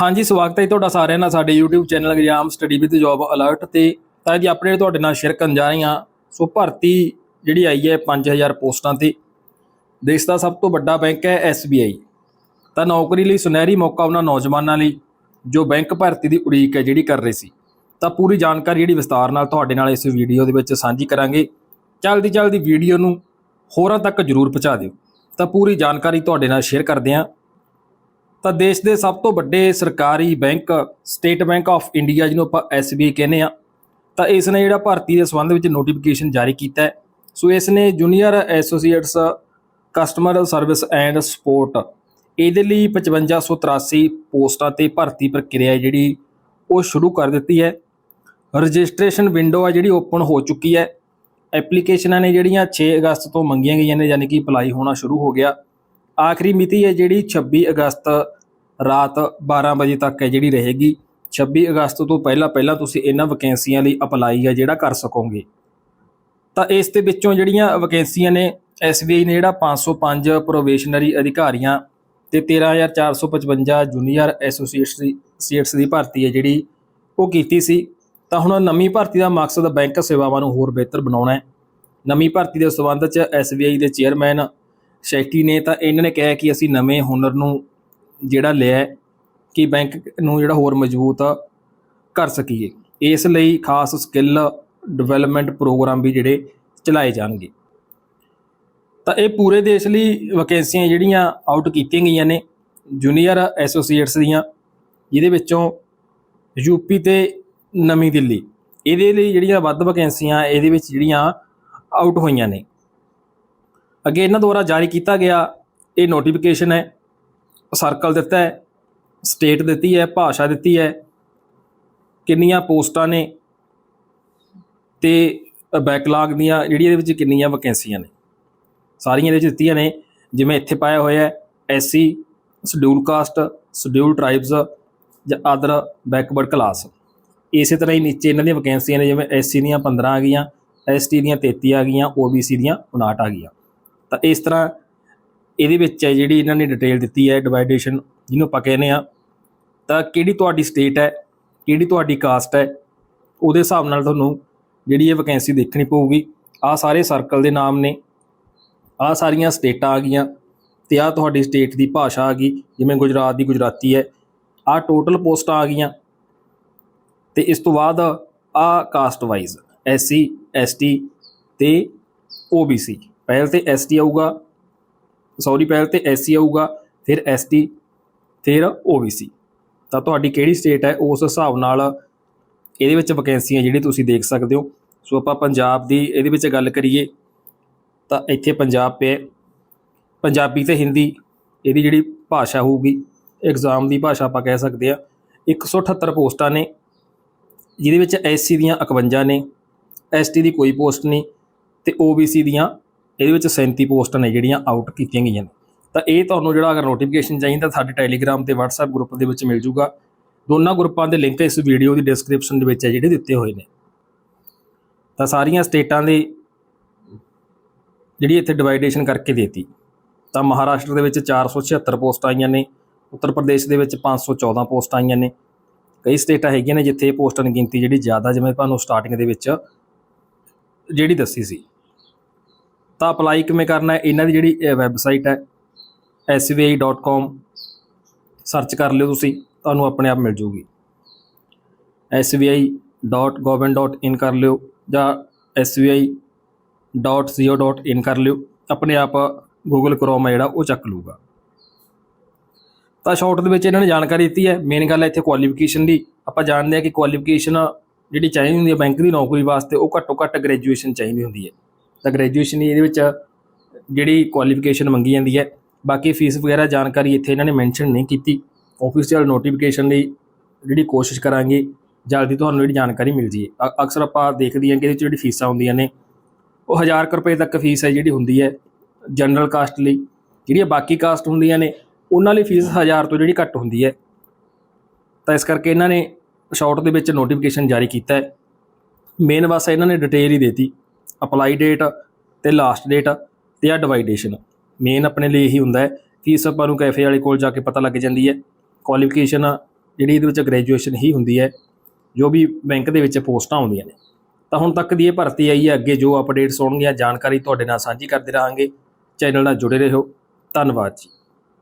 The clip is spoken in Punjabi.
ਹਾਂਜੀ, ਸਵਾਗਤ ਹੈ ਜੀ ਤੁਹਾਡਾ ਸਾਰਿਆਂ ਦਾ ਸਾਡੇ YouTube channel exam study with job alert ਤੇ। ਤਾਂ ਜੀ ਅਪਡੇਟ ਤੁਹਾਡੇ ਨਾਲ ਸ਼ੇਅਰ ਕਰਨ ਜਾ ਰਹੇ ਹਾਂ। ਸੋ ਭਰਤੀ ਜਿਹੜੀ ਆਈ ਹੈ 5000 ਪੋਸਟਾਂ ਤੇ। ਦੇਸ਼ ਦਾ ਸਭ ਤੋਂ ਵੱਡਾ ਬੈਂਕ ਹੈ SBI ਤਾਂ ਨੌਕਰੀ ਲਈ ਸੁਨਹਿਰੀ ਮੌਕਾ ਉਹਨਾਂ ਨੌਜਵਾਨਾਂ ਲਈ, ਜੋ ਬੈਂਕ ਭਰਤੀ ਦੀ ਉਡੀਕ ਹੈ ਜਿਹੜੀ ਕਰ ਰਹੇ ਸੀ। ਤਾਂ ਪੂਰੀ ਜਾਣਕਾਰੀ ਜਿਹੜੀ ਵਿਸਤਾਰ ਨਾਲ ਤੁਹਾਡੇ ਨਾਲ ਇਸ ਵੀਡੀਓ ਦੇ ਵਿੱਚ ਸਾਂਝੀ ਕਰਾਂਗੇ। ਜਲਦੀ ਜਲਦੀ ਵੀਡੀਓ ਨੂੰ ਹੋਰਾਂ ਤੱਕ ਜਰੂਰ ਪਹੁੰਚਾ ਦਿਓ। ਤਾਂ ਪੂਰੀ ਜਾਣਕਾਰੀ ਤੁਹਾਡੇ ਨਾਲ ਸ਼ੇਅਰ ਕਰਦੇ ਹਾਂ। ਤਾਂ ਦੇਸ਼ ਦੇ ਸਭ ਤੋਂ ਵੱਡੇ ਸਰਕਾਰੀ bank, state bank of India ਜਿਹਨੂੰ ਆਪਾਂ SBI ਕਹਿੰਦੇ ਆ ਤਾਂ ਇਸ ਨੇ ਜਿਹੜਾ ਭਰਤੀ ਦੇ ਸੰਬੰਧ ਵਿੱਚ ਨੋਟੀਫਿਕੇਸ਼ਨ ਜਾਰੀ ਕੀਤਾ ਹੈ। ਸੋ ਇਸ ਨੇ junior associates customer service and support ਇਹਦੇ ਲਈ 5583 ਪੋਸਟਾਂ ਤੇ ਭਰਤੀ ਪ੍ਰਕਿਰਿਆ ਜਿਹੜੀ ਉਹ ਸ਼ੁਰੂ ਕਰ ਦਿੱਤੀ ਹੈ। ਰਜਿਸਟ੍ਰੇਸ਼ਨ ਵਿੰਡੋ ਆ ਜਿਹੜੀ ਓਪਨ ਹੋ ਚੁੱਕੀ ਹੈ। ਐਪਲੀਕੇਸ਼ਨਾਂ ਨੇ ਜਿਹੜੀਆਂ 6 ਅਗਸਤ ਤੋਂ ਮੰਗੀਆਂ ਗਈਆਂ ਨੇ, ਯਾਨੀ ਕਿ ਅਪਲਾਈ ਹੋਣਾ ਸ਼ੁਰੂ ਹੋ ਗਿਆ। ਆਖਰੀ ਮਿਤੀ ਹੈ ਜਿਹੜੀ 26 ਅਗਸਤ ਰਾਤ 12 ਵਜੇ ਤੱਕ ਹੈ ਜਿਹੜੀ ਰਹੇਗੀ। 26 ਅਗਸਤ ਤੋਂ ਪਹਿਲਾਂ ਪਹਿਲਾਂ ਤੁਸੀਂ ਇਹਨਾਂ ਵੈਕੈਂਸੀਆਂ ਲਈ ਅਪਲਾਈ ਹੈ ਜਿਹੜਾ ਕਰ ਸਕੋਗੇ। ਤਾਂ ਇਸ ਦੇ ਵਿੱਚੋਂ ਜਿਹੜੀਆਂ ਵੈਕੈਂਸੀਆਂ ਨੇ SBI ਨੇ ਜਿਹੜਾ 505 ਪ੍ਰੋਬੇਸ਼ਨਰੀ ਅਧਿਕਾਰੀਆਂ ਤੇ 13455 ਜੂਨੀਅਰ ਐਸੋਸੀਏਟਸ ਦੀ ਭਰਤੀ ਹੈ ਜਿਹੜੀ ਉਹ ਕੀਤੀ ਸੀ। ਤਾਂ ਹੁਣ ਨਵੀਂ ਭਰਤੀ ਦਾ ਮਕਸਦ ਬੈਂਕ ਸੇਵਾਵਾਂ ਨੂੰ ਹੋਰ ਬਿਹਤਰ ਬਣਾਉਣਾ ਹੈ। ਨਵੀਂ ਭਰਤੀ ਦੇ ਸੰਬੰਧ 'ਚ SBI ਦੇ ਚੇਅਰਮੈਨ ਸ਼ੈਟੀ ਨੇ ਤਾਂ ਇਹਨਾਂ ਨੇ ਕਿਹਾ ਕਿ ਅਸੀਂ ਨਵੇਂ ਹੁਨਰ ਨੂੰ ਜਿਹੜਾ ਲਿਆ ਕਿ ਬੈਂਕ ਨੂੰ ਜਿਹੜਾ ਹੋਰ ਮਜ਼ਬੂਤ ਕਰ ਸਕੀਏ। ਇਸ ਲਈ ਖਾਸ ਸਕਿੱਲ ਡਿਵੈਲਪਮੈਂਟ ਪ੍ਰੋਗਰਾਮ ਵੀ ਜਿਹੜੇ ਚਲਾਏ ਜਾਣਗੇ। ਤਾਂ ਇਹ ਪੂਰੇ ਦੇਸ਼ ਲਈ ਵੈਕੈਂਸੀਆਂ ਜਿਹੜੀਆਂ ਆਊਟ ਕੀਤੀਆਂ ਗਈਆਂ ਨੇ ਜੂਨੀਅਰ ਐਸੋਸੀਏਟਸ ਦੀਆਂ, ਜਿਹਦੇ ਵਿੱਚੋਂ ਯੂਪੀ ਤੇ ਨਵੀਂ ਦਿੱਲੀ। ਇਹਦੇ ਲਈ ਜਿਹੜੀਆਂ ਵੱਧ ਵੈਕੈਂਸੀਆਂ ਇਹਦੇ ਵਿੱਚ ਜਿਹੜੀਆਂ ਆਊਟ ਹੋਈਆਂ ਨੇ। ਅੱਗੇ ਇਹਨਾਂ ਦੁਆਰਾ ਜਾਰੀ ਕੀਤਾ ਗਿਆ ਇਹ ਨੋਟੀਫਿਕੇਸ਼ਨ ਹੈ। ਸਰਕਲ ਦਿੱਤਾ ਹੈ ਸਟੇਟ ਦਿੱਤੀ ਹੈ, ਭਾਸ਼ਾ ਦਿੱਤੀ ਹੈ, ਕਿੰਨੀਆਂ ਪੋਸਟਾਂ ਨੇ ਤੇ ਬੈਕਲਾਗ ਦੀਆਂ ਜਿਹੜੀਆਂ ਇਹਦੇ ਵਿੱਚ ਕਿੰਨੀਆਂ ਵੈਕੈਂਸੀਆਂ ਨੇ। ਸਾਰੀਆਂ ਇਹਦੇ ਵਿੱਚ ਦਿੱਤੀਆਂ ਨੇ, ਜਿਵੇਂ ਇੱਥੇ ਪਾਇਆ ਹੋਇਆ ਹੈ SC schedule caste schedule tribes ਜਾਂ ਅਦਰ ਬੈਕਵਰਡ ਕਲਾਸ ਇਸੇ ਤਰ੍ਹਾਂ ਹੀ ਨੀਚੇ ਇਹਨਾਂ ਦੀਆਂ ਵੈਕੈਂਸੀਆਂ ਨੇ, ਜਿਵੇਂ ਐਸਸੀ ਦੀਆਂ 15 ਆ ਗਈਆਂ ਐਸਟੀ ਦੀਆਂ 33 ਆ ਗਈਆਂ ਓਬੀਸੀ ਦੀਆਂ 59 ਆ ਗਈਆਂ। ਤਾਂ ਇਸ ਤਰ੍ਹਾਂ ਇਹਦੇ ਵਿੱਚ ਹੈ ਜਿਹੜੀ ਇਹਨਾਂ ਨੇ ਡਿਟੇਲ ਦਿੱਤੀ ਹੈ ਡਿਵਾਈਡੇਸ਼ਨ ਜਿਹਨੂੰ ਆਪਾਂ ਕਹਿੰਦੇ ਆ ਤਾਂ ਕਿਹੜੀ ਤੁਹਾਡੀ ਸਟੇਟ ਹੈ, ਕਿਹੜੀ ਤੁਹਾਡੀ ਕਾਸਟ ਹੈ, ਉਹਦੇ ਹਿਸਾਬ ਨਾਲ ਤੁਹਾਨੂੰ ਜਿਹੜੀ ਇਹ ਵੈਕੈਂਸੀ ਦੇਖਣੀ ਪਊਗੀ। ਆ ਸਾਰੇ ਸਰਕਲ ਦੇ ਨਾਮ ਨੇ ਆ ਸਾਰੀਆਂ ਸਟੇਟਾਂ ਆ ਗਈਆਂ ਤੇ ਆ ਤੁਹਾਡੀ ਸਟੇਟ ਦੀ ਭਾਸ਼ਾ ਆ ਗਈ, ਜਿਵੇਂ ਗੁਜਰਾਤ ਦੀ ਗੁਜਰਾਤੀ ਹੈ। ਆ ਟੋਟਲ ਪੋਸਟਾਂ ਆ ਗਈਆਂ ਤੇ ਇਸ ਤੋਂ ਬਾਅਦ ਆ ਕਾਸਟ ਵਾਈਜ਼ ਐਸਸੀ ਐਸਟੀ ਤੇ OBC ਪਹਿਲ ਤੇ ਐਸਟੀ ਆਊਗਾ ਸੌਰੀ ਪਹਿਲ ਤੇ ਐਸਸੀ ਆਊਗਾ, ਫਿਰ ਐਸਟੀ ਫਿਰ OBC ਤਾਂ ਤੁਹਾਡੀ ਕਿਹੜੀ ਸਟੇਟ ਹੈ, ਉਸ ਹਿਸਾਬ ਨਾਲ ਇਹਦੇ ਵਿੱਚ ਵੈਕੈਂਸੀਆਂ ਜਿਹੜੀ ਤੁਸੀਂ ਦੇਖ ਸਕਦੇ ਹੋ। ਸੋ ਆਪਾਂ ਪੰਜਾਬ ਦੀ ਇਹਦੇ ਵਿੱਚ ਗੱਲ ਕਰੀਏ, ਤਾਂ ਇੱਥੇ ਪੰਜਾਬ ਪਿਆ। ਪੰਜਾਬੀ ਤੇ ਹਿੰਦੀ, ਇਹਦੀ ਜਿਹੜੀ ਭਾਸ਼ਾ ਹੋਊਗੀ ਐਗਜ਼ਾਮ ਦੀ ਭਾਸ਼ਾ ਆਪਾਂ ਕਹਿ ਸਕਦੇ ਆ 178 ਪੋਸਟਾਂ ਨੇ, ਜਿਹਦੇ ਵਿੱਚ ਐਸਸੀ ਦੀਆਂ 51 ਨੇ ਐਸਟੀ ਦੀ ਕੋਈ ਪੋਸਟ ਨਹੀਂ, ਤੇ OBC ਦੀਆਂ ਇਹਦੇ ਵਿੱਚ 37 ਪੋਸਟਾਂ ਨੇ ਜਿਹੜੀਆਂ ਆਊਟ ਕੀਤੀਆਂ ਗਈਆਂ ਨੇ। ਤਾਂ ਇਹ ਤੁਹਾਨੂੰ ਜਿਹੜਾ ਅਗਰ ਨੋਟੀਫਿਕੇਸ਼ਨ ਚਾਹੀਦਾ, ਸਾਡੇ ਟੈਲੀਗ੍ਰਾਮ ਤੇ WhatsApp ਗਰੁੱਪ ਦੇ ਵਿੱਚ ਮਿਲ ਜੂਗਾ। ਦੋਨਾਂ ਗਰੁੱਪਾਂ ਦੇ ਲਿੰਕ ਇਸ ਵੀਡੀਓ ਦੀ ਡਿਸਕ੍ਰਿਪਸ਼ਨ ਦੇ ਵਿੱਚ ਹੈ, ਜਿਹੜੇ ਦਿੱਤੇ ਹੋਏ ਨੇ। ਤਾਂ ਸਾਰੀਆਂ ਸਟੇਟਾਂ ਦੇ ਜਿਹੜੀ ਇੱਥੇ ਡਿਵਾਈਡੇਸ਼ਨ ਕਰਕੇ ਦੇਤੀ। ਤਾਂ ਮਹਾਰਾਸ਼ਟਰ ਦੇ ਵਿੱਚ 476 ਪੋਸਟਾਂ ਆਈਆਂ ਨੇ, ਉੱਤਰ ਪ੍ਰਦੇਸ਼ ਦੇ ਵਿੱਚ 514 ਪੋਸਟਾਂ ਆਈਆਂ ਨੇ। ਕਈ ਸਟੇਟਾਂ ਹੈਗੀਆਂ ਨੇ ਜਿੱਥੇ ਪੋਸਟਾਂ ਦੀ ਗਿਣਤੀ ਜਿਹੜੀ ਜ਼ਿਆਦਾ, ਜਿਵੇਂ ਤੁਹਾਨੂੰ ਸਟਾਰਟਿੰਗ ਦੇ ਵਿੱਚ ਜਿਹੜੀ ਦੱਸੀ ਸੀ। ਤਾਂ ਅਪਲਾਈ ਕਿਵੇਂ ਕਰਨਾ ਹੈ? ਇਹਨਾਂ ਦੀ ਜਿਹੜੀ ਵੈਬਸਾਈਟ ਹੈ sbi.com ਸਰਚ ਕਰ ਲਿਓ ਤੁਸੀਂ, ਤੁਹਾਨੂੰ ਆਪਣੇ ਆਪ ਮਿਲ ਜੂਗੀ। Sbi.government.in ਕਰ ਲਿਓ, ਜਾਂ sbi.co.in ਕਰ ਲਿਓ, ਆਪਣੇ ਆਪ ਗੂਗਲ ਕ੍ਰੋਮ ਹੈ ਜਿਹੜਾ, ਉਹ ਚੱਕ ਲੂਗਾ ਤਾਂ ਸ਼ਾਰਟ ਦੇ ਵਿੱਚ ਇਹਨਾਂ ਨੇ ਜਾਣਕਾਰੀ ਦਿੱਤੀ ਹੈ ਮੇਨ ਗੱਲ ਹੈ ਇੱਥੇ ਕੁਆਲੀਫਿਕੇਸ਼ਨ ਦੀ। ਆਪਾਂ ਜਾਣਦੇ ਹਾਂ ਕਿ ਕੁਆਲੀਫਿਕੇਸ਼ਨ ਜਿਹੜੀ ਚਾਹੀਦੀ ਹੁੰਦੀ ਹੈ, ਬੈਂਕ ਦੀ ਨੌਕਰੀ ਵਾਸਤੇ, ਉਹ ਘੱਟੋ ਘੱਟ ਗ੍ਰੈਜੂਏਸ਼ਨ ਚਾਹੀਦੀ ਹੁੰਦੀ ਹੈ। ਤਾਂ ਗ੍ਰੈਜੂਏਸ਼ਨ ਇਹਦੇ ਵਿੱਚ ਜਿਹੜੀ ਕੁਆਲੀਫਿਕੇਸ਼ਨ ਮੰਗੀ ਜਾਂਦੀ ਹੈ। ਬਾਕੀ ਫੀਸ ਵਗੈਰਾ ਜਾਣਕਾਰੀ ਇੱਥੇ ਇਹਨਾਂ ਨੇ ਮੈਂਸ਼ਨ ਨਹੀਂ ਕੀਤੀ। ਆਫੀਸ਼ੀਅਲ ਨੋਟੀਫਿਕੇਸ਼ਨ ਲਈ ਜਿਹੜੀ ਕੋਸ਼ਿਸ਼ ਕਰਾਂਗੇ, ਜਲਦੀ ਤੁਹਾਨੂੰ ਜਿਹੜੀ ਜਾਣਕਾਰੀ ਮਿਲ ਜੀਏ ਅਕਸਰ ਆਪਾਂ ਦੇਖਦੇ ਹਾਂ ਕਿ ਇਹਦੇ ਵਿੱਚ ਜਿਹੜੀ ਫੀਸਾਂ ਹੁੰਦੀਆਂ ਨੇ, ਉਹ 1000 ਕੁ ਰੁਪਏ ਤੱਕ ਫੀਸ ਹੈ ਜਿਹੜੀ ਹੁੰਦੀ ਹੈ ਜਨਰਲ ਕਾਸਟ ਲਈ। ਜਿਹੜੀਆਂ ਬਾਕੀ ਕਾਸਟ ਹੁੰਦੀਆਂ ਨੇ, ਉਹਨਾਂ ਲਈ ਫੀਸ 1000 ਤੋਂ ਜਿਹੜੀ ਘੱਟ ਹੁੰਦੀ ਹੈ। ਤਾਂ ਇਸ ਕਰਕੇ ਇਹਨਾਂ ਨੇ ਸ਼ਾਰਟ ਦੇ ਵਿੱਚ ਨੋਟੀਫਿਕੇਸ਼ਨ ਜਾਰੀ ਕੀਤਾ ਹੈ। ਮੇਨ ਬਸ ਇਹਨਾਂ ਨੇ ਡਿਟੇਲ ਹੀ ਦੇਤੀ। ਅਪਲਾਈ ਡੇਟ ਤੇ ਲਾਸਟ ਡੇਟ ਤੇ ਆ ਡਿਵਾਈਡੇਸ਼ਨ ਮੇਨ ਆਪਣੇ ਲਈ ਇਹੀ ਹੁੰਦਾ ਹੈ ਫੀਸ ਆਪਾਂ ਨੂੰ ਕੈਫੇ ਵਾਲੇ ਕੋਲ ਜਾ ਕੇ ਪਤਾ ਲੱਗ ਜਾਂਦੀ ਹੈ। ਕੁਆਲੀਫਿਕੇਸ਼ਨ ਜਿਹੜੀ ਇਹਦੇ ਵਿੱਚ ਗ੍ਰੈਜੂਏਸ਼ਨ ਹੀ ਹੁੰਦੀ ਹੈ, ਜੋ ਵੀ ਬੈਂਕ ਦੇ ਵਿੱਚ ਪੋਸਟਾਂ ਆਉਂਦੀਆਂ ਨੇ। ਤਾਂ ਹੁਣ ਤੱਕ ਦੀ ਇਹ ਭਰਤੀ ਆਈ ਹੈ, ਅੱਗੇ ਜੋ ਅਪਡੇਟਸ ਹੋਣਗੀਆਂ, ਜਾਣਕਾਰੀ ਤੁਹਾਡੇ ਨਾਲ ਸਾਂਝੀ ਕਰਦੇ ਰਹਾਂਗੇ। ਚੈਨਲ ਨਾਲ ਜੁੜੇ ਰਹੋ। ਧੰਨਵਾਦ ਜੀ।